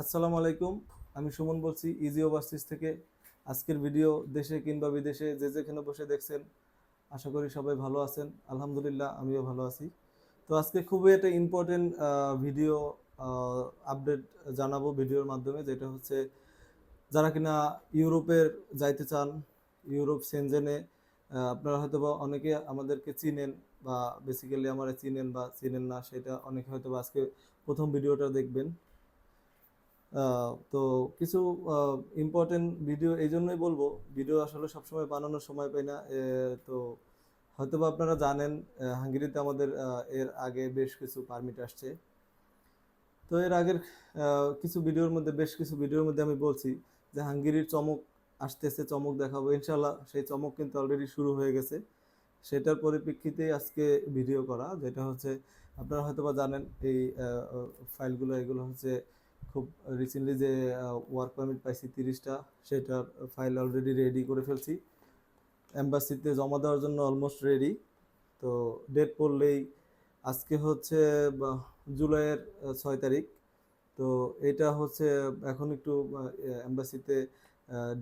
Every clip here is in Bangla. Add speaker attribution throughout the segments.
Speaker 1: আসসালামু আলাইকুম। আমি সুমন বলছি ইজি ওভারসিজ থেকে। আজকের ভিডিও দেশে কিংবা বিদেশে যে যেখানে বসে দেখছেন, আশা করি সবাই ভালো আছেন। আলহামদুলিল্লাহ, আমিও ভালো আছি। তো আজকে খুবই একটা ইম্পর্টেন্ট ভিডিও আপডেট জানাব ভিডিওর মাধ্যমে, যেটা হচ্ছে যারা কিনা ইউরোপের যাইতে চান, ইউরোপ সেনজেনে আপনারা হয়তো বা অনেকে আমাদেরকে চিনেন বা বেসিক্যালি আমার চিনেন বা চিনেন না, সেটা অনেকে হয়তো বা আজকে প্রথম ভিডিওটা দেখবেন। তো কিছু ইম্পর্টেন্ট ভিডিও এই জন্যই বলব। ভিডিও আসলে সবসময় বানানোর সময় পাই না। তো হয়তোবা আপনারা জানেন হাঙ্গেরিতে আমাদের এর আগে বেশ কিছু পারমিট আসছে। তো এর আগের কিছু ভিডিওর মধ্যে, বেশ কিছু ভিডিওর মধ্যে আমি বলছি যে হাঙ্গেরির চমক আসতেছে, চমক দেখাবো। ইনশাল্লাহ সেই চমক কিন্তু অলরেডি শুরু হয়ে গেছে। সেটার পরিপ্রেক্ষিতে আজকে ভিডিও করা, যেটা হচ্ছে, আপনারা হয়তোবা জানেন এই ফাইলগুলো এগুলো হচ্ছে খুব রিসেন্টলি যে ওয়ার্ক পারমিট পাইছি তিরিশটা, সেটার ফাইল অলরেডি রেডি করে ফেলছি। এম্বাসিতে জমা দেওয়ার জন্য অলমোস্ট রেডি তো ডেট পড়লেই আজকে হচ্ছে জুলাইয়ের ছয় তারিখ। তো এটা হচ্ছে, এখন একটু এম্বাসিতে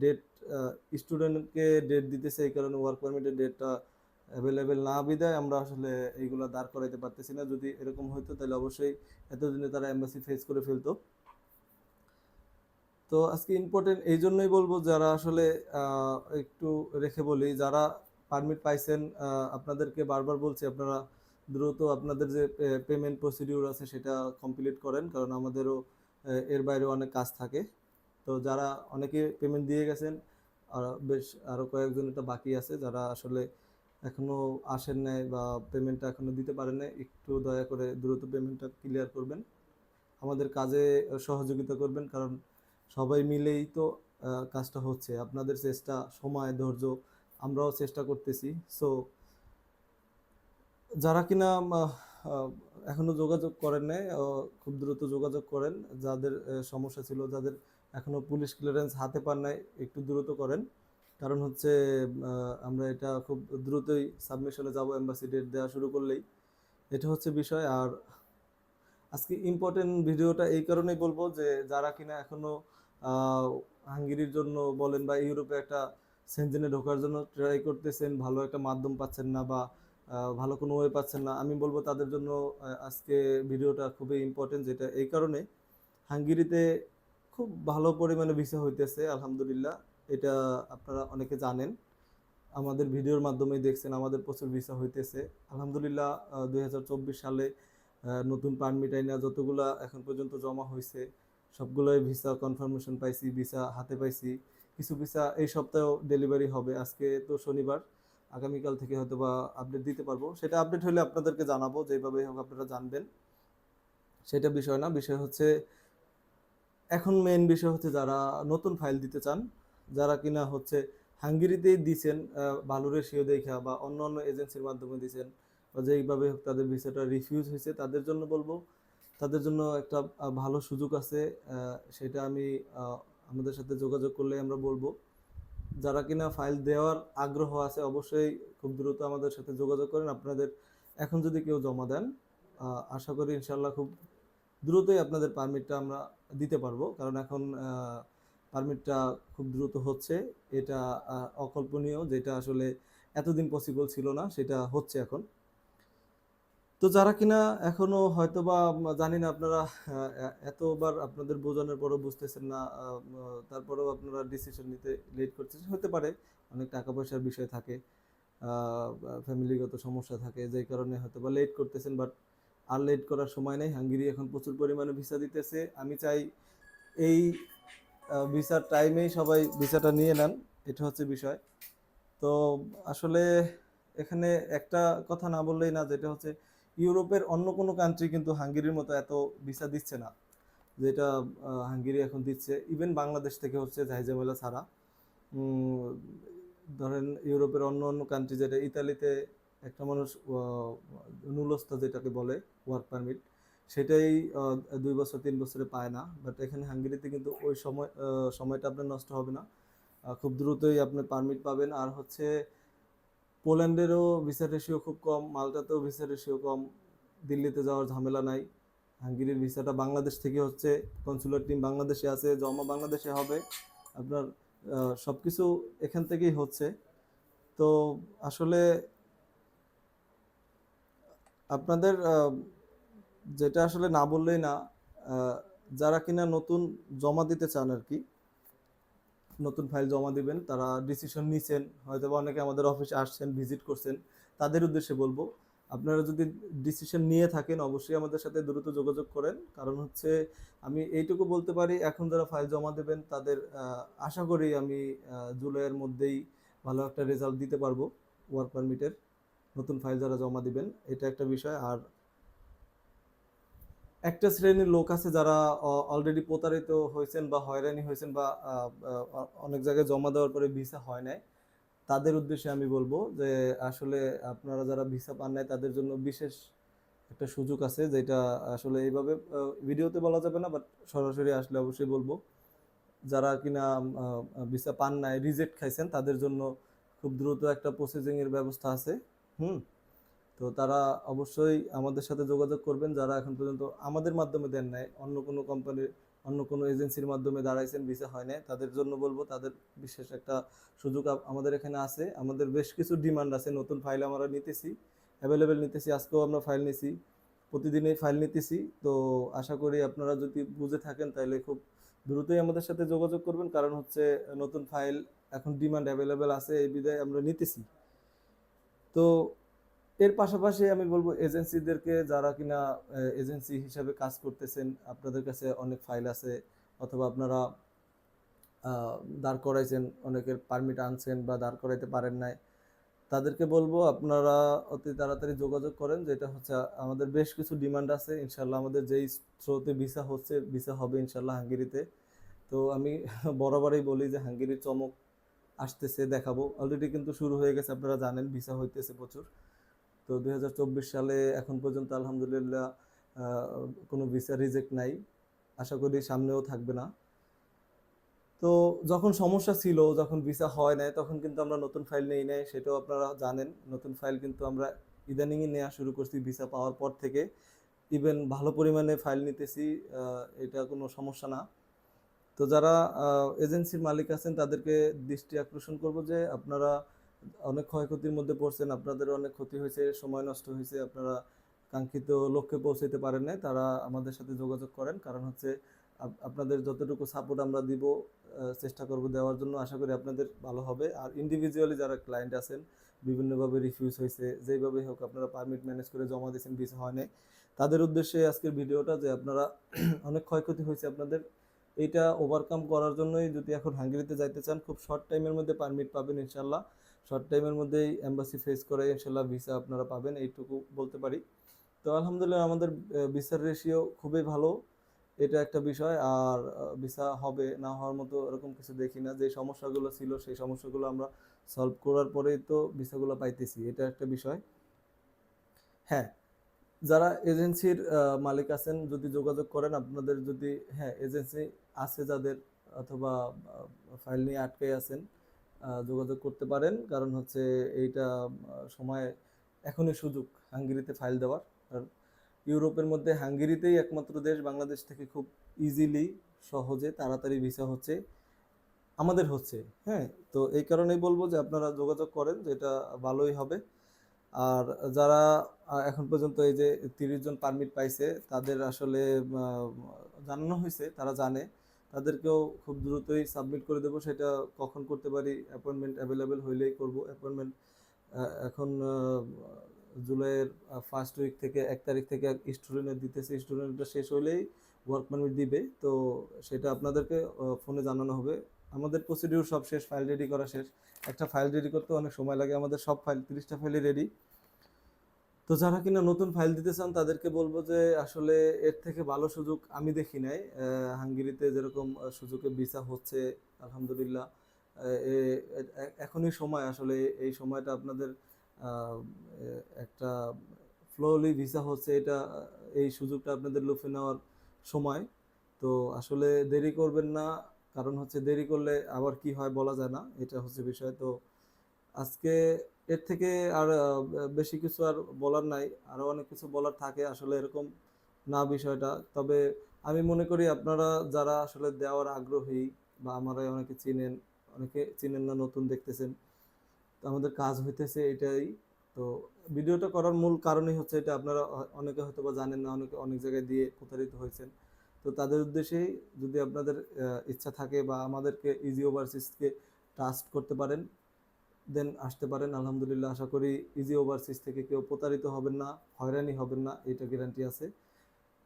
Speaker 1: ডেট স্টুডেন্টকে ডেট দিতেছে, এই কারণে ওয়ার্ক পারমিটের ডেটটা অ্যাভেলেবেল না বিদায় আমরা আসলে এইগুলো দাঁড় করাইতে পারতেছি না। যদি এরকম হতো তাহলে অবশ্যই এতদিনে তারা এম্বাসি ফেস করে ফেলতো। তো আজকে ইম্পর্টেন্ট এই জন্যই বলব যারা আসলে একটু রেখে বলি, যারা পারমিট পাইছেন আপনাদেরকে বারবার বলছি, আপনারা দ্রুত আপনাদের যে পেমেন্ট প্রসিডিউর আছে সেটা কমপ্লিট করেন, কারণ আমাদেরও এর বাইরেও অনেক কাজ থাকে। তো যারা অনেকে পেমেন্ট দিয়ে গেছেন, আর বেশ আরও কয়েকজন এটা বাকি আছে যারা আসলে এখনও আসেন নাই বা পেমেন্টটা এখনও দিতে পারেন নাই, একটু দয়া করে দ্রুত পেমেন্টটা ক্লিয়ার করবেন। আমাদের কাজে সহযোগিতা করবেন, কারণ সবাই মিলেই তো কাজটা হচ্ছে। আপনাদের চেষ্টা, সময়, ধৈর্য আমরাও চেষ্টা করতেছি। সো যারা কিনা এখনও যোগাযোগ করেন নাই খুব দ্রুত যোগাযোগ করেন। যাদের সমস্যা ছিল, যাদের এখনও পুলিশ ক্লিয়ারেন্স হাতে পান নাই, একটু দ্রুত করেন। কারণ হচ্ছে আমরা এটা খুব দ্রুতই সাবমিশনে যাব এম্বাসি ডেট দেওয়া শুরু করলেই। এটা হচ্ছে বিষয়। আর আজকে ইম্পর্টেন্ট ভিডিওটা এই কারণেই বলব যে যারা কিনা এখনও হাঙ্গেরির জন্য বলেন বা ইউরোপে একটা সেনজেনে ঢোকার জন্য ট্রাই করতেছেন, ভালো একটা মাধ্যম পাচ্ছেন না বা ভালো কোনো ওয়ে পাচ্ছেন না, আমি বলব তাদের জন্য আজকে ভিডিওটা খুবই ইম্পর্টেন্ট যেটা এই কারণে হাঙ্গেরিতে খুব ভালো পরিমাণে ভিসা হইতেছে, আলহামদুলিল্লাহ। এটা আপনারা অনেকে জানেন। আমাদের ভিডিওর মাধ্যমেই দেখছেন, আমাদের প্রচুর ভিসা হইতেছে। আলহামদুলিল্লাহ দুই হাজার চব্বিশ সালে নতুন পারমিট আইনা যতগুলা এখন পর্যন্ত জমা হয়েছে সবগুলোই ভিসা কনফার্মেশন পাইছি ভিসা হাতে পাইছি। কিছু ভিসা এই সপ্তাহেও ডেলিভারি হবে, আজকে তো শনিবার। আগামীকাল থেকে হয়তো বা আপডেট দিতে পারব। সেটা আপডেট হলে আপনাদেরকে জানাব যেভাবে হোক আপনারা জানবেন। সেটা বিষয় না, বিষয় হচ্ছে, এখন মেন বিষয় হচ্ছে যারা নতুন ফাইল দিতে চান, যারা কিনা হচ্ছে হাঙ্গেরিতেই দিছেন ভালো রেশিও দেখা বা অন্য অন্য এজেন্সির মাধ্যমে দিছেন বা যেইভাবে তাদের ভিসাটা রিফিউজ হয়েছে, তাদের জন্য বলব। তাদের জন্য একটা ভালো সুযোগ আছে সেটা আমি আমাদের সাথে যোগাযোগ করলে আমরা বলব। যারা কিনা ফাইল দেওয়ার আগ্রহ আছে, অবশ্যই খুব দ্রুত আমাদের সাথে যোগাযোগ করেন। আপনাদের এখন যদি কেউ জমা দেন আশা করি ইনশাল্লাহ খুব দ্রুতই আপনাদের পারমিটটা আমরা দিতে পারব। কারণ এখন পারমিটটা খুব দ্রুত হচ্ছে। এটা অকল্পনীয়, যেটা আসলে এতদিন পসিবল ছিল না, সেটা হচ্ছে এখন। তো যারা কিনা এখনও হয়তো বা জানি না আপনারা এতবার আপনাদের বোঝানোর পরও বুঝতেছেন না তারপরেও আপনারা ডিসিশন নিতে লেট করতেছেন হতে পারে, অনেক টাকা পয়সার বিষয় থাকে ফ্যামিলিগত সমস্যা থাকে, যেই কারণে হয়তো বা লেট করতেছেন বাট আর লেট করার সময় নেই। হাঙ্গেরি এখন প্রচুর পরিমাণে ভিসা দিতেছে। আমি চাই এই ভিসার টাইমেই সবাই ভিসাটা নিয়ে নেন। এটা হচ্ছে বিষয়। তো আসলে এখানে একটা কথা না বললেই না, যেটা হচ্ছে ইউরোপের অন্য কোনো কান্ট্রি কিন্তু হাঙ্গেরির মতো এত ভিসা দিচ্ছে না, যেটা হাঙ্গেরি এখন দিচ্ছে। ইভেন বাংলাদেশ থেকে হচ্ছে ঝাইঝামেলা ছাড়া। ধরেন ইউরোপের অন্য অন্য কান্ট্রি যেটা, ইতালিতে একটা মানুষ নুলস্থ যেটাকে বলে ওয়ার্ক পারমিট সেটাই দুই বছর, তিন বছরে পায় না। বাট এখানে হাঙ্গেরিতে কিন্তু ওই সময় সময়টা আপনার নষ্ট হবে না। খুব দ্রুতই আপনি পারমিট পাবেন। আর হচ্ছে পোল্যান্ডেরও ভিসা রেশিও খুব কম মালটাতেও ভিসা রেশিও কম, দিল্লিতে যাওয়ার ঝামেলা নাই। হাঙ্গেরির ভিসাটা বাংলাদেশ থেকে হচ্ছে কনসুলার টিম বাংলাদেশে আছে, জমা বাংলাদেশে হবে। আপনার সব কিছু এখান থেকেই হচ্ছে। তো আসলে আপনাদের যেটা আসলে না বললেই না যারা কিনা নতুন জমা দিতে চান আর কি নতুন ফাইল জমা দিবেন, তারা ডিসিশন নিছেন হয়তো বা অনেকে আমাদের অফিসে আসছেন ভিজিট করছেন, তাদের উদ্দেশ্যে বলব, আপনারা যদি ডিসিশন নিয়ে থাকেন, অবশ্যই আমাদের সাথে দ্রুত যোগাযোগ করেন, কারণ হচ্ছে আমি এইটুকু বলতে পারি, এখন যারা ফাইল জমা দেবেন, তাদের আশা করি আমি জুলাইয়ের মধ্যেই ভালো একটা রেজাল্ট দিতে পারব ওয়ার্ক পারমিটের নতুন ফাইল যারা জমা দিবেন, এটা একটা বিষয়, আর একটা শ্রেণির লোক আছে যারা অলরেডি প্রতারিত হয়েছেন বা হয়রানি হয়েছেন বা অনেক জায়গায় জমা দেওয়ার পরে ভিসা হয় নাই। তাদের উদ্দেশ্যে আমি বলব যে, আসলে আপনারা যারা ভিসা পান নাই, তাদের জন্য বিশেষ একটা সুযোগ আছে যেটা আসলে এইভাবে ভিডিওতে বলা যাবে না, বাট সরাসরি আসলে অবশ্যই বলব। যারা কিনা ভিসা পান নাই রিজেক্ট খাইছেন, তাদের জন্য খুব দ্রুত একটা প্রসেসিংয়ের ব্যবস্থা আছে। হুম? তো তারা অবশ্যই আমাদের সাথে যোগাযোগ করবেন। যারা এখন পর্যন্ত আমাদের মাধ্যমে দেন নাই, অন্য কোনো কোম্পানির অন্য কোনো এজেন্সির মাধ্যমে দাঁড়াইছেন ভিসা হয় নাই, তাদের জন্য বলব, তাদের বিশেষ একটা সুযোগ আমাদের এখানে আছে। আমাদের বেশ কিছু ডিমান্ড আছে, নতুন ফাইল আমরা নিতেছি অ্যাভেলেবেল নিতেছি, আজকেও আমরা ফাইল নিছি, প্রতিদিনই ফাইল নিতেছি। তো আশা করি আপনারা যদি বুঝে থাকেন তাহলে খুব দ্রুতই আমাদের সাথে যোগাযোগ করবেন, কারণ হচ্ছে নতুন ফাইল এখন ডিমান্ড অ্যাভেলেবেল আছে, এই বিধায় আমরা নিতেছি। তো এর পাশাপাশি আমি বলব এজেন্সিদেরকে যারা কিনা এজেন্সি হিসাবে কাজ করতেছেন, আপনাদের কাছে অনেক ফাইল আছে, অথবা আপনারা দাঁড় করাইছেন, অনেকের পারমিট আনছেন বা দাঁড় করাইতে পারেন নাই, তাদেরকে বলব আপনারা অতি তাড়াতাড়ি যোগাযোগ করেন, যেটা হচ্ছে আমাদের বেশ কিছু ডিমান্ড আছে, ইনশাল্লাহ আমাদের যেই স্রোতে ভিসা হচ্ছে, ভিসা হবে ইনশাল্লাহ হাঙ্গেরিতে। তো আমি বরাবরই বলি যে হাঙ্গেরির চমক আসতেছে, দেখাবো। অলরেডি কিন্তু শুরু হয়ে গেছে, আপনারা জানেন, ভিসা হইতেছে প্রচুর। তো দু হাজার চব্বিশ সালে এখন পর্যন্ত আলহামদুলিল্লাহ কোনো ভিসা রিজেক্ট নাই। আশা করি সামনেও থাকবে না। তো যখন সমস্যা ছিল, যখন ভিসা হয় নাই, তখন কিন্তু আমরা নতুন ফাইল নেই নাই, সেটাও আপনারা জানেন। নতুন ফাইল কিন্তু আমরা ইদানিংই নেওয়া শুরু করছি ভিসা পাওয়ার পর থেকে। ইভেন ভালো পরিমাণে ফাইল নিতেছি এটা কোনো সমস্যা না। তো যারা এজেন্সির মালিক আছেন, তাদেরকে দৃষ্টি আকর্ষণ করব যে আপনারা অনেক ক্ষয়ক্ষতির মধ্যে পড়ছেন, আপনাদের অনেক ক্ষতি হয়েছে, সময় নষ্ট হয়েছে, আপনারা কাঙ্ক্ষিত লক্ষ্যে পৌঁছাতে পারেন নাই, তারা আমাদের সাথে যোগাযোগ করেন। কারণ হচ্ছে আপনাদের যতটুকু সাপোর্ট আমরা দিব চেষ্টা করব দেওয়ার জন্য, আশা করি আপনাদের ভালো হবে। আর ইন্ডিভিজুয়ালি যারা ক্লায়েন্ট আছেন, বিভিন্নভাবে রিফিউজ হয়েছে যেইভাবে হোক আপনারা পারমিট ম্যানেজ করে জমা দিয়েছেন ভিসা হয় নাই। তাদের উদ্দেশ্যে আজকের ভিডিওটা যে আপনারা অনেক ক্ষয়ক্ষতি হয়েছে আপনাদের, এইটা ওভারকাম করার জন্যই যদি এখন হাঙ্গেরিতে যাইতে চান, খুব শর্ট টাইমের মধ্যে পারমিট পাবেন ইনশাল্লাহ শর্ট টাইমের মধ্যেই এম্বাসি ফেস করে, ইনশাল্লাহ ভিসা আপনারা পাবেন, এইটুকু বলতে পারি। তো আলহামদুলিল্লাহ আমাদের ভিসার রেশিও খুবই ভালো। এটা একটা বিষয়, আর ভিসা হবে না হওয়ার মতো এরকম কিছু দেখি না। যে সমস্যাগুলো ছিল, সেই সমস্যাগুলো আমরা সলভ করার পরেই তো ভিসাগুলো পাইতেছি, এটা একটা বিষয়। হ্যাঁ যারা এজেন্সির মালিক আছেন, যদি যোগাযোগ করেন, আপনাদের যদি হ্যাঁ এজেন্সি আছে যাদের, অথবা ফাইল নিয়ে আটকে আছেন যোগাযোগ করতে পারেন। কারণ হচ্ছে এইটা সময় এখনই সুযোগ হাঙ্গেরিতে ফাইল দেওয়ার। আর ইউরোপের মধ্যে হাঙ্গেরিতেই একমাত্র দেশ বাংলাদেশ থেকে খুব ইজিলি সহজে, তাড়াতাড়ি ভিসা হচ্ছে, আমাদের হচ্ছে। হ্যাঁ তো এই কারণেই বলব যে আপনারা যোগাযোগ করেন যেটা ভালোই হবে। আর যারা এখন পর্যন্ত এই যে তিরিশ জন পারমিট পাইছে, তাদের আসলে জানানো হয়েছে, তারা জানে। তাদেরকেও খুব দ্রুতই সাবমিট করে দেবো। সেটা কখন করতে পারি অ্যাপয়েন্টমেন্ট অ্যাভেলেবেল হইলেই করব। অ্যাপয়েন্টমেন্ট এখন জুলাইয়ের ফার্স্ট উইক থেকে এক তারিখ থেকে স্টুডেন্টের দিতেছে। স্টুডেন্টটা শেষ হলেই ওয়ার্ক পারমিট দিবে। তো সেটা আপনাদেরকে ফোনে জানানো হবে। আমাদের প্রসিডিউর সব শেষ ফাইল রেডি করা শেষ। একটা ফাইল রেডি করতে অনেক সময় লাগে। আমাদের সব ফাইল তিরিশটা ফাইলই রেডি তো যারা কিনা নতুন ফাইল দিতে চান, তাদেরকে বলব যে আসলে এর থেকে ভালো সুযোগ আমি দেখি নাই। হাঙ্গেরিতে যেরকম সুযোগে ভিসা হচ্ছে, আলহামদুলিল্লাহ। এখনই সময় আসলে এই সময়টা আপনাদের একটা ফ্লোলি ভিসা হচ্ছে, এটা এই সুযোগটা আপনাদের লুফে নেওয়ার সময়। তো আসলে দেরি করবেন না, কারণ হচ্ছে দেরি করলে আবার কি হয় বলা যায় না, এটা হচ্ছে বিষয়। তো আজকে এর থেকে আর বেশি কিছু আর বলার নাই। আরও অনেক কিছু বলার থাকে আসলে এরকম না বিষয়টা। তবে আমি মনে করি আপনারা যারা আসলে দেওয়ার আগ্রহী বা আমারা অনেকে চিনেন অনেকে চিনেন না, নতুন দেখতেছেন, তো আমাদের কাজ হইতেছে এটাই। তো ভিডিওটা করার মূল কারণই হচ্ছে এটা। আপনারা অনেকে হয়তো বা জানেন না, অনেকে অনেক জায়গায় দিয়ে প্রতারিত হয়েছেন। তো তাদের উদ্দেশ্যেই যদি আপনাদের ইচ্ছা থাকে বা আমাদেরকে ইজি ওভারসিজকে ট্রাস্ট করতে পারেন দেন আসতে পারেন, আলহামদুলিল্লাহ আশা করি ইজি ওভারসিজ থেকে কেউ প্রতারিত হবেন না, হয়রানি হবেন না এটা গ্যারান্টি আছে।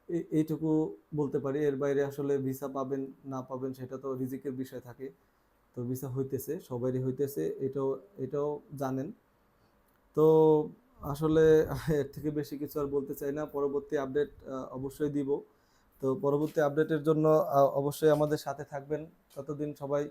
Speaker 1: এই- এইটুকু বলতে পারি, এর বাইরে আসলে ভিসা পাবেন, না পাবেন সেটা তো রিজিকের বিষয় থাকে। তো ভিসা হইতেছে, সবারই হইতেছে, এটাও এটাও জানেন। তো আসলে এর থেকে বেশি কিছু আর বলতে চাই না, পরবর্তী আপডেট অবশ্যই দিব। তো পরবর্তী আপডেটের জন্য অবশ্যই আমাদের সাথে থাকবেন। ততদিন সবাই